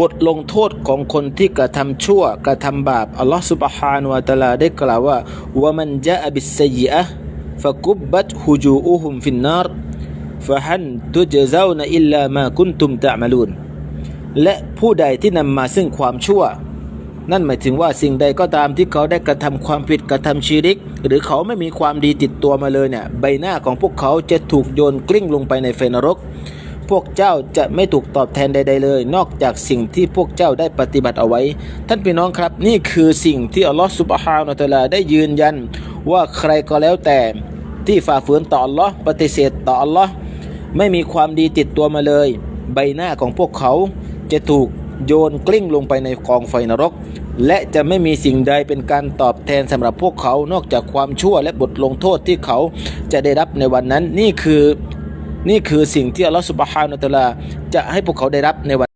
บทลงโทษของคนที่กระทำชั่ว กระทำบาป อัลลอฮฺสุบฮานวะตะอาลาได้กล่าวว่าวะมันจาบิสซัยอะฟะกุบบัตฮุจูอุฮุมฟินนารฟะฮันตุจซาวนอิลลามากุนตุมตะมะลูนและผู้ใดที่นำมาซึ่งความชั่ว นั่นหมายถึงว่าสิ่งใดก็ตามที่เขาได้กระทำความผิดกระทำชีริก หรือเขาไม่มีความดีติดตัวมาเลยเนี่ยใบหน้าของพวกเขาจะถูกโยนกลิ้งลงไปในไฟนรก พวกเจ้าจะไม่ถูกตอบแทนใด ๆ เลย นอกจากสิ่งที่พวกเจ้าได้ปฏิบัติเอาไว้ ท่านพี่น้องครับ นี่คือสิ่งที่อัลลอฮฺสุบฮานะฮูวะตะลาได้ยืนยัน ว่าใครก็แล้วแต่ที่ฝ่าฝืนต่ออัลลอฮ์ปฏิเสธต่ออัลลอฮ์ไม่มีความดีติดตัวมาเลย ใบหน้าของพวกเขาจะถูกโยนกลิ้งลงไปในกองไฟนรก และจะไม่มีสิ่งใดเป็นการตอบแทนสำหรับพวกเขานอกจากความชั่วและบทลงโทษที่เขาจะได้รับในวันนั้น นี่คือ นี่คือสิ่งที่อัลลอฮฺสุบฮานะฮูวะตะลาจะให้พวกเขาได้รับในวัน